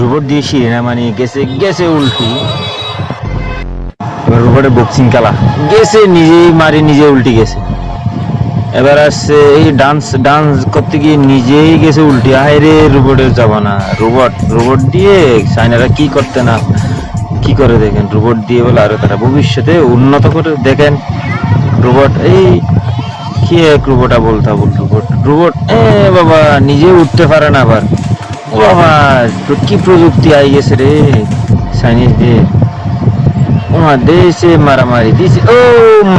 Robot দিয়ে শিরে না মানে গেছে গেছে উল্টি। এবার রোবটের বক্সিং খেলা। গেছে, নিজেই মারি নিজে উল্টি গেছে। এবার আসছে এই ডান্স ডান্স করতে গিয়ে নিজেই গেছে উল্টি। রে রোবটের যাবা না রোবট রোবট দিয়ে চাইনারা কি করতে না, কি করে দেখেন? রোবট দিয়ে বলে, আরও তারা ভবিষ্যতে উন্নত করে দেখেন। রোবট, এই, কি এক রোবটা বলতা বল রোবট? রোবট, এ বাবা, নিজে উঠতে পারে না আবার। ও বাবা তো কি প্রযুক্তি আই গেছে রে? চাইনিজ দিয়ে ও মা, দেশে মারামারি দিছে ও,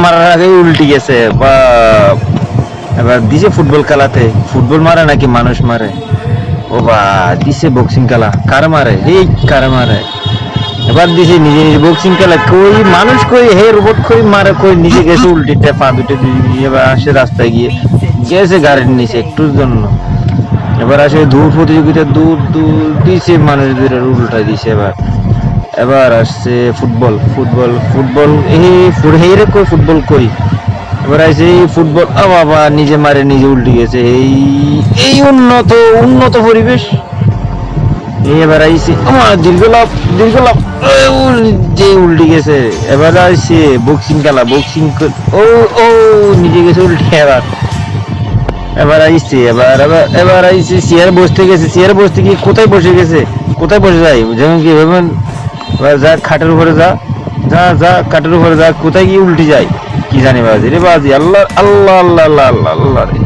মারার আগে উল্টি গেছে, বাপ। এবার দিছে ফুটবল খেলাতে, ফুটবল মারে নাকি মানুষ মারে? ও বা দিছে বক্সিং খেলা, কার মারে? এই কার মারে? এবার দিছে নিজে নিজে বক্সিং খেলা, কই মানুষ কই, হে রোবট কই, মারে কই, নিজে গেছে উল্টিটা পা দুটো এবার আসে রাস্তায় গিয়ে, গেছে গাড়ির নিচে একটুর জন্য। এবার আসে দূর প্রতিযোগিতা দূর দূর দিছে মানুষদের উল্টা দিছে এবার। এবার আসছে ফুটবল ফুটবল ফুটবল, এই হেরে কই ফুটবল কই? এবার আসছে এই ফুটবল, আ বাবা, নিজে মারে নিজে উল্টে গেছে, এই এই উন্নত উন্নত পরিবেশ। এবার আইসি, আমার দীর্ঘ লাভ দীর্ঘ লাভ যে উল্টে গেছে, এবার আইসে বক্সিং খেলা বক্সিং ও ও, নিজে গেছে উল্টে, এবার। এবার আইসি, এবার এবার এবার আইসি চেয়ার বসতে গেছে চেয়ার বসতে গিয়ে কোথায় বসে গেছে? কোথায় বসে যায়? যেমন কি ভেবেন, এবার যা খাটের উপরে যা যা যা খাটের উপরে যা, কোথায় গিয়ে উল্টে যায়? কি জানি বাজি রে বাজি আল্লাহ আল্লাহ আল্লাহ আল্লাহ আল্লাহ আল্লাহ রে।